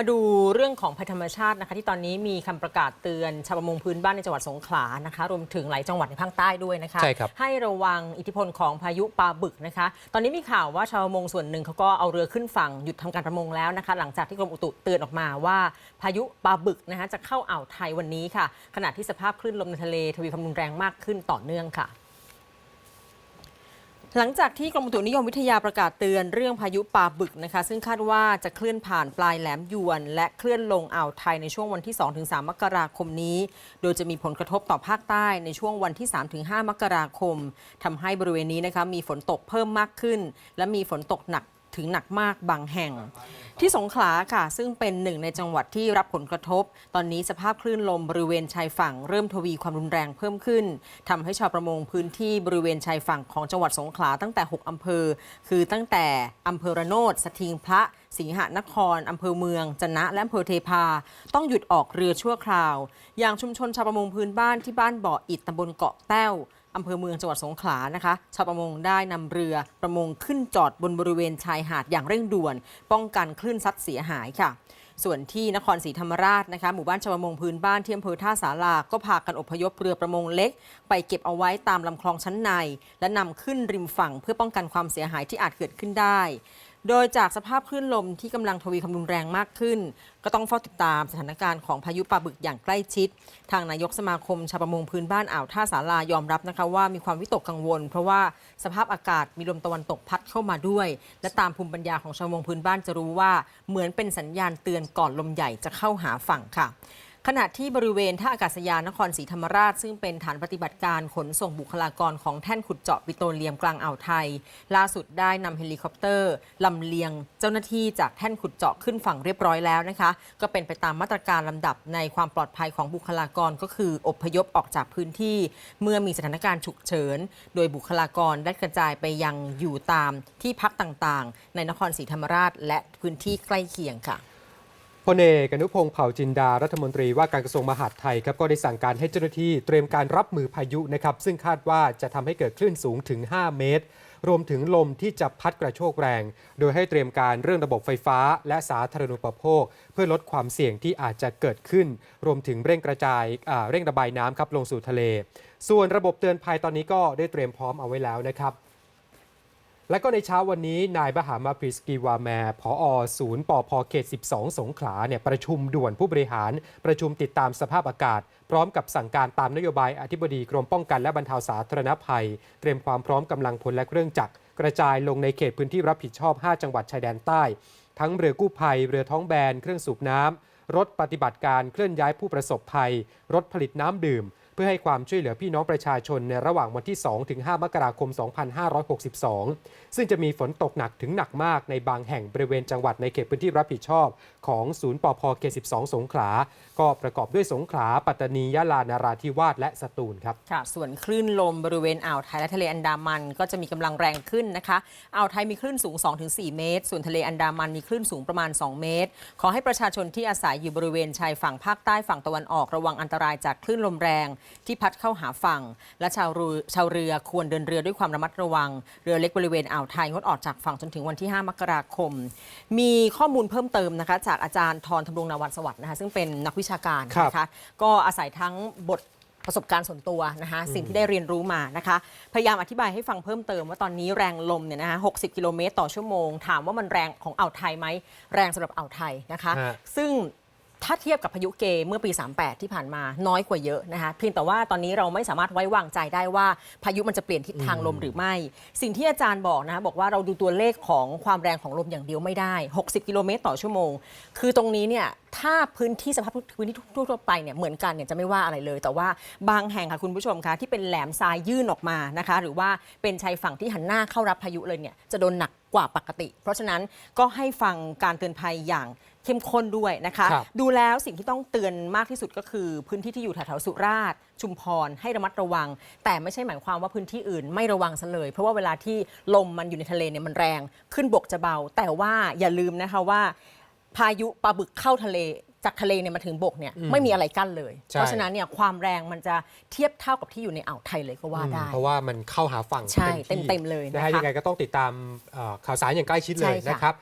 มาดูเรื่องของภัยธรรมชาตินะคะที่ตอนนี้มีคำประกาศเตือนชาวประมงพื้นบ้านในจังหวัดสงขลานะคะรวมถึงหลายจังหวัดในภาคใต้ด้วยนะคะใช่ครับให้ระวังอิทธิพลของพายุปลาบึกนะคะ ตอนนี้มีข่าวว่าชาวประมงส่วนหนึ่งเขาก็เอาเรือขึ้นฝั่งหยุดทำการประมงแล้วนะคะ หลังจากที่กรมอุตุเตือนออกมาว่า พายุปลาบึกนะคะจะเข้าอ่าวไทยวันนี้ค่ะ ขณะที่สภาพคลื่นลมในทะเลทวีความรุนแรงมากขึ้นต่อเนื่องค่ะ หลังจากที่กรมอุตุนิยมวิทยาประกาศเตือนเรื่องพายุปลาบึกนะคะ ซึ่งคาดว่าจะเคลื่อนผ่านปลายแหลมยวน และเคลื่อนลงอ่าวไทยในช่วงวันที่ 2-3 มกราคมนี้ โดยจะมีผลกระทบต่อภาคใต้ในช่วงวันที่ 3-5 มกราคมทำให้บริเวณนี้นะคะมีฝนตกเพิ่มมากขึ้น และมีฝนตกหนัก ถึงหนักมากบางแห่ง ที่สงขลาค่ะ ซึ่งเป็นหนึ่งในจังหวัดที่รับผลกระทบ ตอนนี้สภาพคลื่นลมบริเวณชายฝั่งเริ่มทวีความรุนแรงเพิ่มขึ้นทำให้ชาวประมงพื้นที่บริเวณชายฝั่งของจังหวัดสงขลาตั้งแต่ 6อำเภอ คือตั้งแต่อำเภอระโนดสทิงพระสิงหนคร อำเภอเมือง จนะ และอำเภอเทพา ต้องหยุดออกเรือชั่วคราว อย่างชุมชนชาวประมงพื้นบ้านที่บ้านบ่ออิดตำบลเกาะแต้ว อำเภอเมืองจังหวัดสงขลานะคะ ชาวประมงได้นำเรือประมงขึ้นจอดบนบริเวณชายหาดอย่างเร่งด่วน ป้องกันคลื่นซัดเสียหายค่ะ ส่วนที่นครศรีธรรมราชนะคะหมู่บ้านชาวประมงพื้นบ้านที่อำเภอท่าสาราก็พากันอพยพเรือประมงเล็ก ไปเก็บเอาไว้ตามลำคลองชั้นใน และนำขึ้นริมฝั่งเพื่อป้องกันความเสียหายที่อาจเกิดขึ้นได้โดยจากสภาพคลื่นลมที่กำลังทวีความรุนแรงมากขึ้น ก็ต้องเฝ้าติดตามสถานการณ์ของพายุปลาบึกอย่างใกล้ชิด ทางนายกสมาคมชาวประมงพื้นบ้านอ่าวท่าสารายอมรับนะคะว่ามีความวิตกกังวล เพราะว่าสภาพอากาศมีลมตะวันตกพัดเข้ามาด้วย และตามภูมิปัญญาของชาวประมงพื้นบ้านจะรู้ว่าเหมือนเป็นสัญญาณเตือนก่อนลมใหญ่จะเข้าหาฝั่งค่ะ ขณะที่บริเวณท่าอากาศยานนครศรีธรรมราช ซึ่งเป็นฐานปฏิบัติการขนส่งบุคลากรของแท่นขุดเจาะปิโตรเลียมกลางอ่าวไทย ล่าสุดได้นำเฮลิคอปเตอร์ลำเลียง เจ้าหน้าที่จากแท่นขุดเจาะขึ้นฝั่งเรียบร้อยแล้วนะคะ ก็เป็นไปตามมาตรการลำดับในความปลอดภัยของบุคลากรก็คืออพยพออกจากพื้นที่ เมื่อมีสถานการณ์ฉุกเฉิน โดยบุคลากรได้กระจายไปยังอยู่ตามที่พักต่างๆ ในนครศรีธรรมราช และพื้นที่ใกล้เคียงค่ะ พลเอกอนุพงศ์เผ่าจินดารัฐมนตรีว่าการกระทรวงมหาดไทยครับก็ได้สั่งการให้เจ้าหน้าที่เตรียมการรับมือพายุนะครับซึ่งคาดว่าจะทำให้เกิดคลื่นสูงถึง 5 เมตร รวมถึงลมที่จะพัดกระโชกแรง โดยให้เตรียมการเรื่องระบบไฟฟ้า และสาธารณูปโภค เพื่อลดความเสี่ยงที่อาจจะเกิดขึ้น รวมถึงเร่งกระจายาเร่งระบายน้ำครับลงสู่ทะเล ส่วนระบบเตือนภัยตอนนี้ก็ได้เตรียมพร้อมเอาไว้แล้วนะครับ และก็ในเช้าวันนี้นายบหามาพริสกีวาแมร์ผอศูนย์ปอพเขต 12 สงขลาเนี่ยประชุมด่วนผู้บริหารประชุมติดตามสภาพอากาศ พร้อมกับสั่งการตามนโยบายอธิบดีกรมป้องกันและบรรเทาสาธารณภัย เตรียมความพร้อมกำลังพลและเครื่องจักรกระจายลงในเขตพื้นที่รับผิดชอบ 5 จังหวัดชายแดนใต้ ทั้งเรือกู้ภัย เรือท้องแบน เครื่องสูบน้ำรถปฏิบัติการเคลื่อนย้ายผู้ประสบภัย รถผลิตน้ำดื่ม เพื่อให้ความช่วยเหลือพี่น้องประชาชนในระหว่างวันที่ 2 ถึง 5 มกราคม 2562 ซึ่งจะมีฝนตกหนักถึงหนักมากในบางแห่งบริเวณจังหวัดในเขตพื้นที่รับผิดชอบของศูนย์ปอพเขต12 สงขลา ก็ประกอบด้วยสงขลา ปัตตานี ยะลา นาราธิวาส และสตูลครับค่ะ ส่วนคลื่นลมบริเวณอ่าวไทยและทะเลอันดามัน ก็จะมีกำลังแรงขึ้นนะคะ อ่าวไทยมีคลื่นสูง 2-4 เมตร ส่วนทะเลอันดามันมีคลื่นสูงประมาณ 2 เมตร ขอให้ประชาชนที่อาศัยอยู่บริเวณชายฝั่งภาคใต้ฝั่งตะวันออกระวังอันตรายจากคลื่นลมแรงที่พัดเข้าหาฝั่ง และชาวเรือชาวเรือควรเดินเรือด้วยความระมัดระวัง เรือเล็กบริเวณอ่าวไทยงดออกจากฝั่งจนถึงวันที่ 5 มกราคม มีข้อมูลเพิ่มเติมนะคะ จากอาจารย์ทรธำรงนาวันสวัสดิ์นะคะซึ่งเป็นนักวิชาการครับนะคะก็อาศัยทั้งบทประสบการณ์ส่วนตัวนะคะสิ่งที่ได้เรียนรู้มานะคะ พยายามอธิบายให้ฟังเพิ่มเติมว่าตอนนี้แรงลมเนี่ยนะคะ60กิโลเมตรต่อชั่วโมง ถามว่ามันแรงของอ่าวไทยไหมแรงสำหรับอ่าวไทยนะคะฮะซึ่ง ถ้าเทียบกับพายุเกเมื่อปี 38 ที่ผ่านมาน้อยกว่าเยอะนะคะเพียงแต่ว่าตอนนี้เราไม่สามารถไว้วางใจได้ว่าพายุมันจะเปลี่ยนทิศทางลมหรือไม่ สิ่งที่อาจารย์บอกนะคะบอกว่าเราดูตัวเลขของความแรงของลมอย่างเดียวไม่ได้ 60 กิโลเมตรต่อชั่วโมง คือตรงนี้เนี่ยถ้าพื้นที่สภาพพื้นที่ทั่วไปเนี่ยเหมือนกันเนี่ยจะไม่ว่าอะไรเลย แต่ว่าบางแห่งค่ะคุณผู้ชมคะที่เป็นแหลมทรายยื่นออกมานะคะหรือว่าเป็นชายฝั่งที่หันหน้าเข้ารับพายุเลยเนี่ยจะโดนหนักกว่าปกติ เพราะฉะนั้นก็ให้ฟังการเตือนภัยอย่าง เข้มข้นด้วยนะคะ ครับ ดูแล้วสิ่งที่ต้องเตือนมากที่สุดก็คือ พื้นที่ที่อยู่แถวๆสุราษฎร์ชุมพรให้ระมัดระวัง แต่ไม่ใช่หมายความว่าพื้นที่อื่นไม่ระวังซะเลย เพราะว่าเวลาที่ลมมันอยู่ในทะเลเนี่ยมันแรงขึ้นบกจะเบา แต่ว่าอย่าลืมนะคะว่า พายุปลาบึกเข้าทะเลจากทะเลเนี่ยมาถึงบกเนี่ยไม่มีอะไรกั้นเลย ใช่ เพราะฉะนั้นเนี่ยความแรงมันจะเทียบเท่ากับที่อยู่ในอ่าวไทยเลยก็ว่าได้เพราะว่ามันเข้าหาฝั่งใช่ที่เต็มๆเลยนะคะนะฮะยังไงก็ต้องติดตามเอ่อข่าวสารอย่างใกล้ชิดเลใช่ยค่ะ นะครับ